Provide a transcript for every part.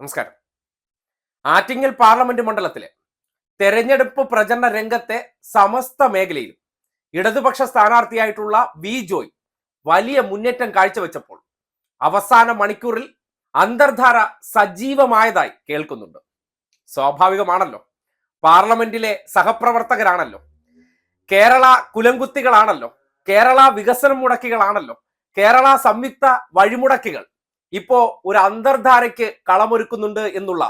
നമസ്കാരം. ആറ്റിങ്ങൽ പാർലമെന്റ് മണ്ഡലത്തിലെ തെരഞ്ഞെടുപ്പ് പ്രചരണ രംഗത്തെ സമസ്ത മേഖലയിലും ഇടതുപക്ഷ സ്ഥാനാർത്ഥിയായിട്ടുള്ള വി ജോയ് വലിയ മുന്നേറ്റം കാഴ്ചവെച്ചപ്പോൾ അവസാന മണിക്കൂറിൽ അന്തർധാര സജീവമായതായി കേൾക്കുന്നുണ്ട്. സ്വാഭാവികമാണല്ലോ. പാർലമെന്റിലെ സഹപ്രവർത്തകരാണല്ലോ. കേരള കുലംകുത്തികളാണല്ലോ. കേരള വികസന മുടക്കികളാണല്ലോ. കേരള സംയുക്ത വഴിമുടക്കികൾ ഇപ്പോ ഒരു അന്തർധാരയ്ക്ക് കളമൊരുക്കുന്നുണ്ട് എന്നുള്ള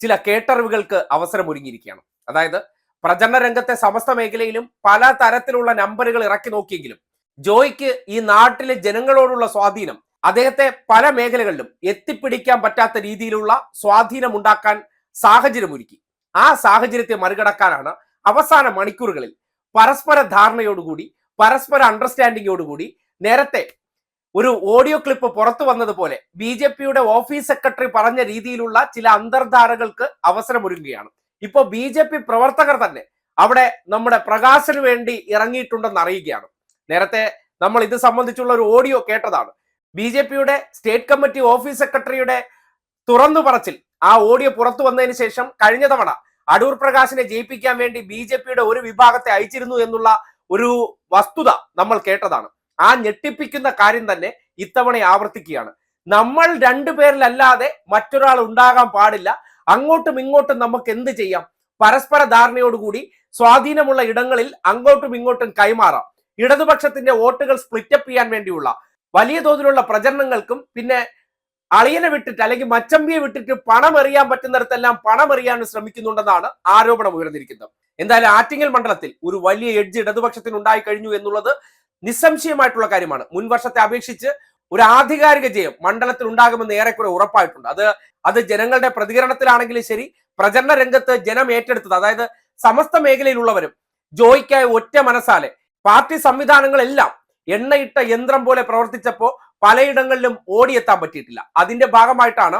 ചില കേട്ടറിവുകൾക്ക് അവസരമൊരുങ്ങിയിരിക്കുകയാണ്. അതായത് പ്രചരണ രംഗത്തെ സമസ്ത മേഖലയിലും പല തരത്തിലുള്ള നമ്പറുകൾ ഇറക്കി നോക്കിയെങ്കിലും ജോയ്ക്ക് ഈ നാട്ടിലെ ജനങ്ങളോടുള്ള സ്വാധീനം അദ്ദേഹത്തെ പല മേഖലകളിലും എത്തിപ്പിടിക്കാൻ പറ്റാത്ത രീതിയിലുള്ള സ്വാധീനം ഉണ്ടാക്കാൻ സാഹചര്യമൊരുക്കി. ആ സാഹചര്യത്തെ മറികടക്കാനാണ് അവസാന മണിക്കൂറുകളിൽ പരസ്പര ധാരണയോടുകൂടി പരസ്പര അണ്ടർസ്റ്റാൻഡിങ്ങോടുകൂടി നേരത്തെ ഒരു ഓഡിയോ ക്ലിപ്പ് പുറത്തു വന്നതുപോലെ ബി ജെ പിയുടെ ഓഫീസ് സെക്രട്ടറി പറഞ്ഞ രീതിയിലുള്ള ചില അന്തർധാരകൾക്ക് അവസരമൊരുങ്ങുകയാണ്. ഇപ്പോ ബി ജെ പി പ്രവർത്തകർ തന്നെ അവിടെ നമ്മുടെ പ്രകാശന് വേണ്ടി ഇറങ്ങിയിട്ടുണ്ടെന്ന് അറിയുകയാണ്. നേരത്തെ നമ്മൾ ഇത് സംബന്ധിച്ചുള്ള ഒരു ഓഡിയോ കേട്ടതാണ്. ബി ജെ പിയുടെ സ്റ്റേറ്റ് കമ്മിറ്റി ഓഫീസ് സെക്രട്ടറിയുടെ തുറന്നു പറച്ചിൽ. ആ ഓഡിയോ പുറത്തു വന്നതിന് ശേഷം കഴിഞ്ഞ തവണ അടൂർ പ്രകാശിനെ ജയിപ്പിക്കാൻ വേണ്ടി ബി ജെ പിയുടെ ഒരു വിഭാഗത്തെ അയച്ചിരുന്നു എന്നുള്ള ഒരു വസ്തുത നമ്മൾ കേട്ടതാണ്. ആ ഞെട്ടിപ്പിക്കുന്ന കാര്യം തന്നെ ഇത്തവണ ആവർത്തിക്കുകയാണ്. നമ്മൾ രണ്ടുപേരിലല്ലാതെ മറ്റൊരാൾ ഉണ്ടാകാൻ പാടില്ല. അങ്ങോട്ടും ഇങ്ങോട്ടും നമുക്ക് എന്ത് ചെയ്യാം? പരസ്പര ധാരണയോടുകൂടി സ്വാധീനമുള്ള ഇടങ്ങളിൽ അങ്ങോട്ടും ഇങ്ങോട്ടും കൈമാറാം. ഇടതുപക്ഷത്തിന്റെ വോട്ടുകൾ സ്പ്ലിറ്റപ്പ് ചെയ്യാൻ വേണ്ടിയുള്ള വലിയ തോതിലുള്ള പ്രചരണങ്ങൾക്കും പിന്നെ അളിയനെ വിട്ടിട്ട് അല്ലെങ്കിൽ മച്ചമ്പിയെ വിട്ടിട്ട് പണം എറിയാൻ പറ്റുന്നിടത്തെല്ലാം പണം എറിയാൻ ശ്രമിക്കുന്നുണ്ടെന്നാണ് ആരോപണം ഉയർന്നിരിക്കുന്നത്. എന്തായാലും ആറ്റിങ്ങൽ മണ്ഡലത്തിൽ ഒരു വലിയ എഡ്ജ് ഇടതുപക്ഷത്തിന് ഉണ്ടായി കഴിഞ്ഞു എന്നുള്ളത് നിസ്സംശയമായിട്ടുള്ള കാര്യമാണ്. മുൻ വർഷത്തെ അപേക്ഷിച്ച് ഒരു ആധികാരിക ജയം മണ്ഡലത്തിൽ ഉണ്ടാകുമെന്ന് ഏറെക്കുറെ ഉറപ്പായിട്ടുണ്ട്. അത് അത് ജനങ്ങളുടെ പ്രതികരണത്തിലാണെങ്കിലും ശരി പ്രചരണ രംഗത്ത് ജനം ഏറ്റെടുത്തത് അതായത് സമസ്ത മേഖലയിലുള്ളവരും ജോയിക്കായി ഒറ്റ മനസ്സാലെ പാർട്ടി സംവിധാനങ്ങളെല്ലാം എണ്ണയിട്ട യന്ത്രം പോലെ പ്രവർത്തിച്ചപ്പോൾ പലയിടങ്ങളിലും ഓടിയെത്താൻ പറ്റിയിട്ടില്ല. അതിന്റെ ഭാഗമായിട്ടാണ്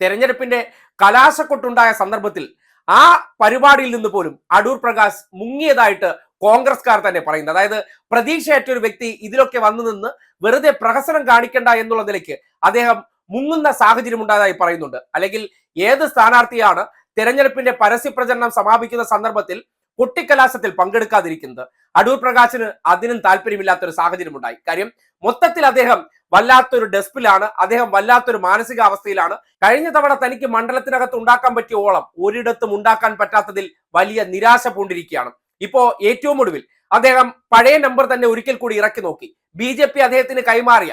തെരഞ്ഞെടുപ്പിന്റെ കലാശക്കൊട്ടുണ്ടായ സന്ദർഭത്തിൽ ആ പരിപാടിയിൽ നിന്ന് പോലും അടൂർ പ്രകാശ് മുങ്ങിയതായിട്ട് കോൺഗ്രസ്കാർ തന്നെ പറയുന്നത്. അതായത് പ്രതീക്ഷയറ്റ ഒരു വ്യക്തി ഇതിലൊക്കെ വന്നു നിന്ന് വെറുതെ പ്രഹസനം കാണിക്കണ്ട എന്നുള്ള നിലയ്ക്ക് അദ്ദേഹം മുങ്ങുന്ന സാഹചര്യം ഉണ്ടായതായി പറയുന്നുണ്ട്. അല്ലെങ്കിൽ ഏത് സ്ഥാനാർത്ഥിയാണ് തെരഞ്ഞെടുപ്പിന്റെ പരസ്യ പ്രചരണം സമാപിക്കുന്ന സന്ദർഭത്തിൽ കുട്ടിക്കലാശത്തിൽ പങ്കെടുക്കാതിരിക്കുന്നത്? അടൂർ പ്രകാശിന് അതിനും താല്പര്യമില്ലാത്ത ഒരു സാഹചര്യം ഉണ്ടായി. കാര്യം മൊത്തത്തിൽ അദ്ദേഹം വല്ലാത്തൊരു ഡെസ്പിലാണ് അദ്ദേഹം വല്ലാത്തൊരു മാനസികാവസ്ഥയിലാണ്. കഴിഞ്ഞ തവണ തനിക്ക് മണ്ഡലത്തിനകത്ത് ഉണ്ടാക്കാൻ പറ്റിയ ഓളം ഒരിടത്തും ഉണ്ടാക്കാൻ പറ്റാത്തതിൽ വലിയ നിരാശ പൂണ്ടിരിക്കുകയാണ്. ഇപ്പോ ഏറ്റവും ഒടുവിൽ അദ്ദേഹം പഴയ നമ്പർ തന്നെ ഒരിക്കൽ കൂടി ഇറക്കി നോക്കി. ബി ജെ പി അദ്ദേഹത്തിന് കൈമാറിയ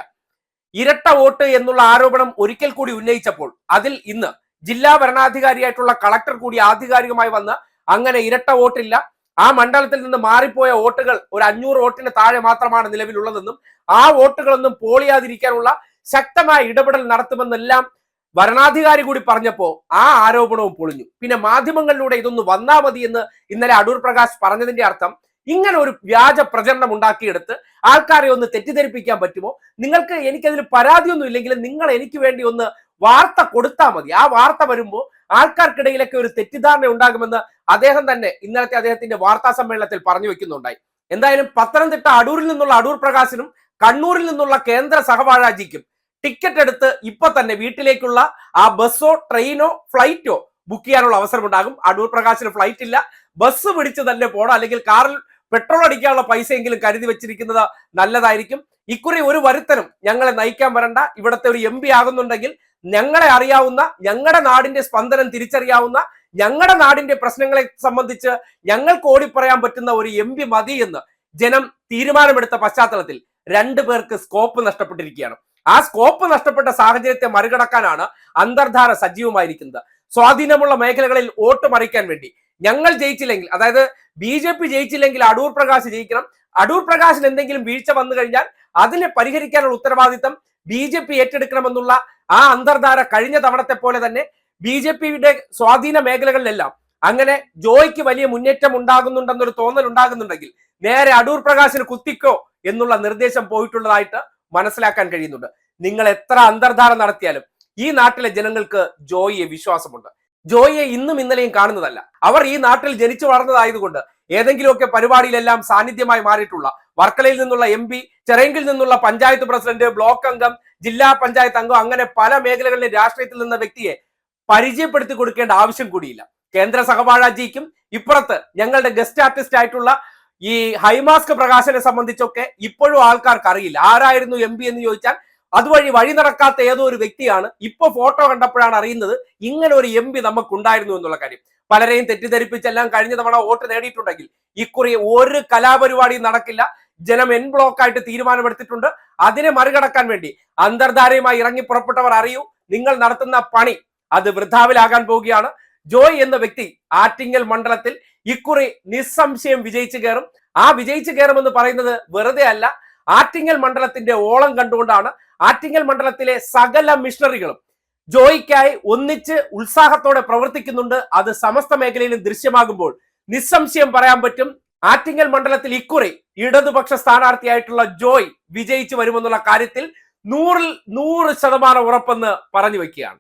ഇരട്ട വോട്ട് എന്നുള്ള ആരോപണം ഒരിക്കൽ കൂടി ഉന്നയിച്ചപ്പോൾ അതിൽ ഇന്ന് ജില്ലാ ഭരണാധികാരിയായിട്ടുള്ള കളക്ടർ കൂടി ആധികാരികമായി വന്ന് അങ്ങനെ ഇരട്ട വോട്ടില്ല. ആ മണ്ഡലത്തിൽ നിന്ന് മാറിപ്പോയ വോട്ടുകൾ ഒരു അഞ്ഞൂറ് വോട്ടിന് താഴെ മാത്രമാണ് നിലവിലുള്ളതെന്നും ആ വോട്ടുകളൊന്നും പോളിയാതിരിക്കാനുള്ള ശക്തമായ ഇടപെടൽ നടത്തുമെന്നെല്ലാം ഭരണാധികാരി കൂടി പറഞ്ഞപ്പോ ആ ആരോപണവും പൊളിഞ്ഞു. പിന്നെ മാധ്യമങ്ങളിലൂടെ ഇതൊന്ന് വന്നാ മതി എന്ന് ഇന്നലെ അടൂർ പ്രകാശ് പറഞ്ഞതിന്റെ അർത്ഥം ഇങ്ങനെ ഒരു വ്യാജ പ്രചരണം ഉണ്ടാക്കിയെടുത്ത് ആൾക്കാരെ ഒന്ന് തെറ്റിദ്ധരിപ്പിക്കാൻ പറ്റുമോ? നിങ്ങൾക്ക് എനിക്കതിൽ പരാതിയൊന്നും ഇല്ലെങ്കിലും നിങ്ങൾ എനിക്ക് വേണ്ടി ഒന്ന് വാർത്ത കൊടുത്താൽ മതി. ആ വാർത്ത വരുമ്പോൾ ആൾക്കാർക്കിടയിലൊക്കെ ഒരു തെറ്റിദ്ധാരണ ഉണ്ടാകുമെന്ന് അദ്ദേഹം തന്നെ ഇന്നലത്തെ അദ്ദേഹത്തിന്റെ വാർത്താ സമ്മേളനത്തിൽ പറഞ്ഞു വെക്കുന്നുണ്ടായി. എന്തായാലും പത്തനംതിട്ട അടൂരിൽ നിന്നുള്ള അടൂർ പ്രകാശിനും കണ്ണൂരിൽ നിന്നുള്ള കേന്ദ്ര സഹവാഴാജിക്കും ടിക്കറ്റ് എടുത്ത് ഇപ്പൊ തന്നെ വീട്ടിലേക്കുള്ള ആ ബസ്സോ ട്രെയിനോ ഫ്ലൈറ്റോ ബുക്ക് ചെയ്യാനുള്ള അവസരം ഉണ്ടാകും അടൂർ പ്രകാശിന് ഫ്ലൈറ്റ് ഇല്ല. ബസ് പിടിച്ച് തന്നെ പോകണം അല്ലെങ്കിൽ കാറിൽ പെട്രോൾ അടിക്കാനുള്ള പൈസയെങ്കിലും കരുതി വെച്ചിരിക്കുന്നത് നല്ലതായിരിക്കും. ഇക്കുറി ഒരു വരുത്തനും ഞങ്ങളെ നയിക്കാൻ വരണ്ട. ഇവിടുത്തെ ഒരു എം ആകുന്നുണ്ടെങ്കിൽ ഞങ്ങളെ അറിയാവുന്ന ഞങ്ങളുടെ നാടിന്റെ സ്പന്ദനം തിരിച്ചറിയാവുന്ന ഞങ്ങളുടെ നാടിന്റെ പ്രശ്നങ്ങളെ സംബന്ധിച്ച് ഞങ്ങൾക്ക് ഓടിപ്പറയാൻ പറ്റുന്ന ഒരു എം പി മതി എന്ന് ജനം തീരുമാനമെടുത്ത പശ്ചാത്തലത്തിൽ രണ്ടു പേർക്ക് സ്കോപ്പ് നഷ്ടപ്പെട്ടിരിക്കുകയാണ്. ആ സ്കോപ്പ് നഷ്ടപ്പെട്ട സാഹചര്യത്തെ മറികടക്കാനാണ് അന്തർധാര സജീവമായിരിക്കുന്നത്. സ്വാധീനമുള്ള മേഖലകളിൽ വോട്ട് മറിക്കാൻ വേണ്ടി ഞങ്ങൾ ജയിച്ചില്ലെങ്കിൽ അതായത് ബി ജെ പി ജയിച്ചില്ലെങ്കിൽ അടൂർ പ്രകാശ് ജയിക്കണം. അടൂർ പ്രകാശിന് എന്തെങ്കിലും വീഴ്ച വന്നു കഴിഞ്ഞാൽ അതിനെ പരിഹരിക്കാനുള്ള ഉത്തരവാദിത്തം ബി ജെ പി ഏറ്റെടുക്കണമെന്നുള്ള ആ അന്തർധാര കഴിഞ്ഞ തവണത്തെ പോലെ തന്നെ ബി ജെ പിയുടെ സ്വാധീന മേഖലകളിലെല്ലാം അങ്ങനെ ജോയ്ക്ക് വലിയ മുന്നേറ്റം ഉണ്ടാകുന്നുണ്ടെന്നൊരു തോന്നൽ ഉണ്ടാകുന്നുണ്ടെങ്കിൽ നേരെ അടൂർ പ്രകാശിന് കുത്തിക്കോ എന്നുള്ള നിർദ്ദേശം പോയിട്ടുള്ളതായിട്ട് മനസ്സിലാക്കാൻ കഴിയുന്നുണ്ട്. നിങ്ങൾ എത്ര അന്തർധാര നടത്തിയാലും ഈ നാട്ടിലെ ജനങ്ങൾക്ക് ജോയിയെ വിശ്വാസമുണ്ട്. ജോയിയെ ഇന്നും ഇന്നലെയും കാണുന്നതല്ല. അവർ ഈ നാട്ടിൽ ജനിച്ചു വളർന്നതായതുകൊണ്ട് ഏതെങ്കിലുമൊക്കെ പരിപാടിയിലെല്ലാം സാന്നിധ്യമായി മാറിയിട്ടുള്ള വർക്കലയിൽ നിന്നുള്ള എം പി ചെറേങ്കിൽ നിന്നുള്ള പഞ്ചായത്ത് പ്രസിഡന്റ് ബ്ലോക്ക് അംഗം ജില്ലാ പഞ്ചായത്ത് അംഗം അങ്ങനെ പല മേഖലകളിലെ രാഷ്ട്രീയത്തിൽ നിന്ന വ്യക്തിയെ പരിചയപ്പെടുത്തി കൊടുക്കേണ്ട ആവശ്യം കൂടിയില്ല. കേന്ദ്ര സഹപാഠാജിക്കും ഇപ്പുറത്ത് ഞങ്ങളുടെ ഗസ്റ്റ് ആർട്ടിസ്റ്റ് ആയിട്ടുള്ള ഈ ഹൈമാസ്ക് പ്രകാശനെ സംബന്ധിച്ചൊക്കെ ഇപ്പോഴും ആൾക്കാർക്ക് അറിയില്ല ആരായിരുന്നു എം പി എന്ന് ചോദിച്ചാൽ അതുവഴി വഴി നടക്കാത്ത ഏതോ ഒരു വ്യക്തിയാണ് ഇപ്പൊ ഫോട്ടോ കണ്ടപ്പോഴാണ് അറിയുന്നത് ഇങ്ങനെ ഒരു എം പി നമുക്കുണ്ടായിരുന്നു എന്നുള്ള കാര്യം. പലരെയും തെറ്റിദ്ധരിപ്പിച്ചെല്ലാം കഴിഞ്ഞ തവണ വോട്ട് നേടിയിട്ടുണ്ടെങ്കിൽ ഇക്കുറി ഒരു കലാപരിപാടിയും നടക്കില്ല. ജനം എൻ ബ്ലോക്ക് ആയിട്ട് തീരുമാനമെടുത്തിട്ടുണ്ട്. അതിനെ മറികടക്കാൻ വേണ്ടി അന്തർധാരയുമായി ഇറങ്ങി പുറപ്പെട്ടവർ അറിയൂ നിങ്ങൾ നടത്തുന്ന പണി അത് വൃദ്ധാവിലാകാൻ പോവുകയാണ്. ജോയ് എന്ന വ്യക്തി ആറ്റിങ്ങൽ മണ്ഡലത്തിൽ ഇക്കുറി നിസ്സംശയം വിജയിച്ചു കയറും. ആ വിജയിച്ചു കയറുമെന്ന് പറയുന്നത് വെറുതെ അല്ല. ആറ്റിങ്ങൽ മണ്ഡലത്തിന്റെ ഓളം കണ്ടുകൊണ്ടാണ് ആറ്റിങ്ങൽ മണ്ഡലത്തിലെ സകല മിഷണറികളും ജോയിക്കായി ഒന്നിച്ച് ഉത്സാഹത്തോടെ പ്രവർത്തിക്കുന്നുണ്ട്. അത് സമസ്ത മേഖലയിലും ദൃശ്യമാകുമ്പോൾ നിസ്സംശയം പറയാൻ പറ്റും. ആറ്റിങ്ങൽ മണ്ഡലത്തിൽ ഇക്കുറി ഇടതുപക്ഷ സ്ഥാനാർത്ഥിയായിട്ടുള്ള ജോയ് വിജയിച്ചു വരുമെന്നുള്ള കാര്യത്തിൽ നൂറിൽ നൂറ് ശതമാനം ഉറപ്പെന്ന് പറഞ്ഞു വെക്കുകയാണ്